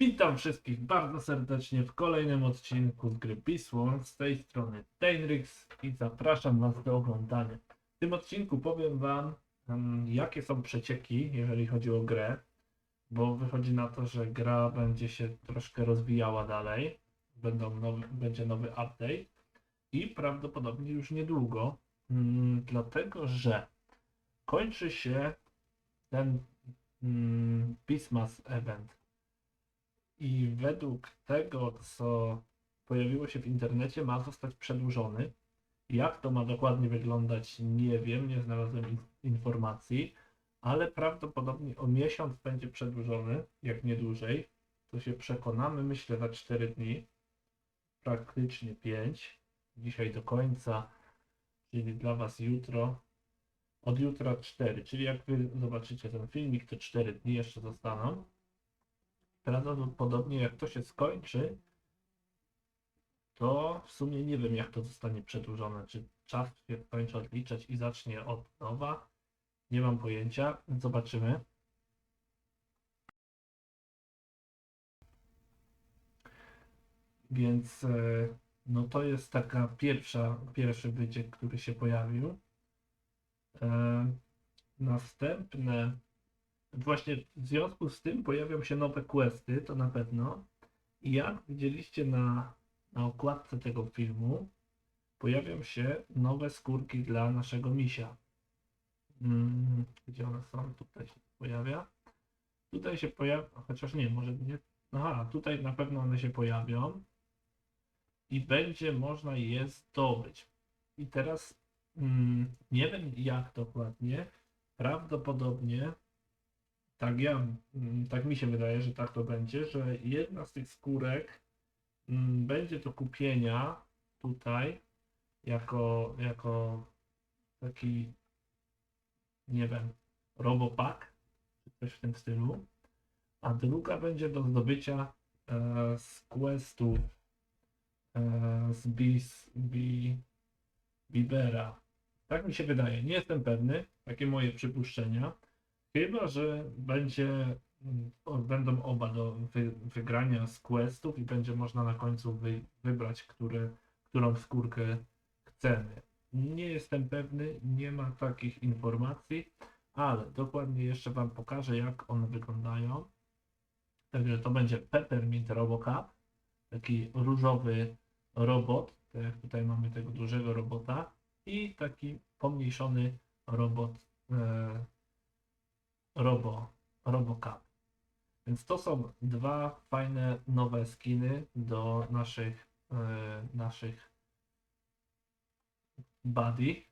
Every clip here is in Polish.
Witam wszystkich bardzo serdecznie w kolejnym odcinku z gry World. Z tej strony Tainrix i zapraszam Was do oglądania. W tym odcinku powiem Wam, em, jakie są przecieki, jeżeli chodzi o grę, bo wychodzi na to, że gra będzie się troszkę rozwijała dalej. Będą nowy, będzie nowy update i prawdopodobnie już niedługo, mm, dlatego że kończy się ten mm, Pismas Event. I według tego, co pojawiło się w internecie, ma zostać przedłużony. Jak to ma dokładnie wyglądać, nie wiem, nie znalazłem in- informacji, ale prawdopodobnie o miesiąc będzie przedłużony, jak nie dłużej. To się przekonamy, myślę, za 4 dni, praktycznie 5. Dzisiaj do końca, czyli dla Was jutro. Od jutra 4, czyli jak Wy zobaczycie ten filmik, to 4 dni jeszcze zostaną prawdopodobnie jak to się skończy, to w sumie nie wiem jak to zostanie przedłużone. Czy czas się kończy odliczać i zacznie od nowa? Nie mam pojęcia. Zobaczymy. Więc e, no to jest taka pierwsza, pierwszy wyciek, który się pojawił. E, Następne Właśnie w związku z tym pojawią się nowe questy, to na pewno. I jak widzieliście na, na okładce tego filmu, pojawią się nowe skórki dla naszego misia. Mm, gdzie one są? Tutaj się pojawia. Tutaj się pojawia, chociaż nie, może nie. Aha, tutaj na pewno one się pojawią. I będzie można je zdobyć. I teraz mm, nie wiem jak dokładnie. Prawdopodobnie tak ja, mm, tak mi się wydaje, że tak to będzie, że jedna z tych skórek mm, będzie do kupienia tutaj jako, jako taki, nie wiem, robopak, czy coś w tym stylu, a druga będzie do zdobycia e, z questów e, z Bis, Bi, Bibera. Tak mi się wydaje, nie jestem pewny, takie moje przypuszczenia. Chyba, że będzie, mm, będą oba do wy, wygrania z questów i będzie można na końcu wy, wybrać, który, którą skórkę chcemy. Nie jestem pewny, nie ma takich informacji, ale dokładnie jeszcze Wam pokażę, jak one wyglądają. Także to będzie Peppermint Robocap, taki różowy robot, tak jak tutaj mamy tego dużego robota i taki pomniejszony robot e, Robo, RoboCup. Więc to są dwa fajne nowe skiny do naszych e, naszych buddy,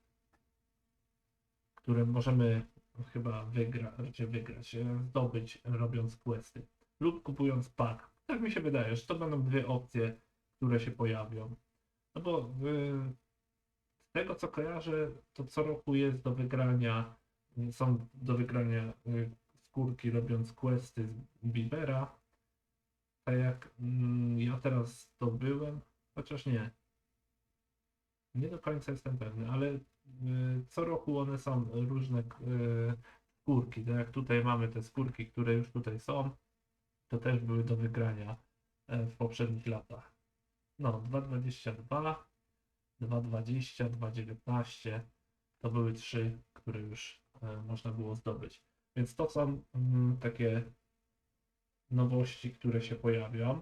które możemy chyba wygrać, wygrać, e, zdobyć robiąc questy lub kupując pack. Tak mi się wydaje, że to będą dwie opcje, które się pojawią. No bo e, z tego co kojarzę, to co roku jest do wygrania są do wygrania y, skórki robiąc questy z Bibera. Tak jak mm, ja teraz to byłem, chociaż nie. Nie do końca jestem pewny, ale y, co roku one są różne y, skórki. Tak jak tutaj mamy te skórki, które już tutaj są, to też były do wygrania e, w poprzednich latach. No, 2.22, 2.20, 2.19 to były trzy, które już można było zdobyć. Więc to są mm, takie nowości, które się pojawią.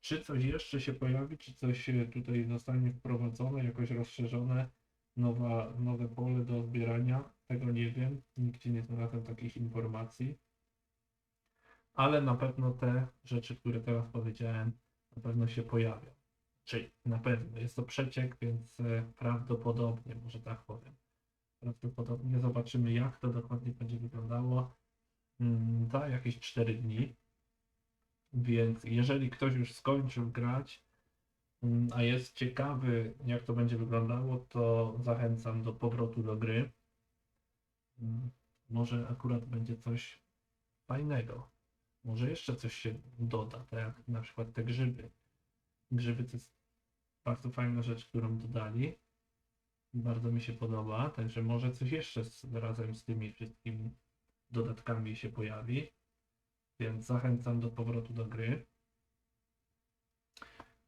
Czy coś jeszcze się pojawi, czy coś e, tutaj zostanie wprowadzone, jakoś rozszerzone, nowa, nowe pole do zbierania, tego nie wiem. Nigdzie nie znalazłem takich informacji. Ale na pewno te rzeczy, które teraz powiedziałem, na pewno się pojawią. Czyli na pewno jest to przeciek, więc e, prawdopodobnie, może tak powiem. Prawdopodobnie zobaczymy, jak to dokładnie będzie wyglądało mm, za jakieś 4 dni. Więc jeżeli ktoś już skończył grać, mm, a jest ciekawy, jak to będzie wyglądało, to zachęcam do powrotu do gry. Mm, Może akurat będzie coś fajnego. Może jeszcze coś się doda, tak jak na przykład te grzyby. Grzyby to jest bardzo fajna rzecz, którą dodali. Bardzo mi się podoba, także może coś jeszcze z, razem z tymi wszystkimi dodatkami się pojawi. Więc zachęcam do powrotu do gry.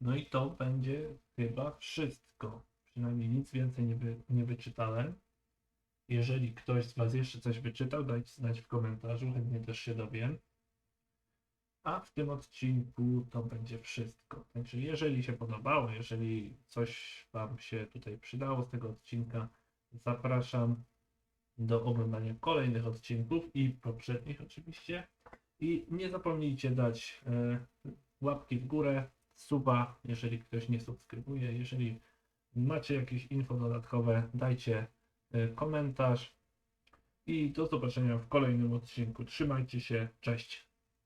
No i to będzie chyba wszystko. Przynajmniej nic więcej nie, nie wyczytałem. Jeżeli ktoś z Was jeszcze coś wyczytał, dajcie znać w komentarzu, chętnie też się dowiem. A w tym odcinku to będzie wszystko. Także jeżeli się podobało, jeżeli coś Wam się tutaj przydało z tego odcinka, zapraszam do oglądania kolejnych odcinków i poprzednich oczywiście. I nie zapomnijcie dać e, łapki w górę, suba, jeżeli ktoś nie subskrybuje. Jeżeli macie jakieś info dodatkowe, dajcie e, komentarz. I do zobaczenia w kolejnym odcinku. Trzymajcie się, cześć.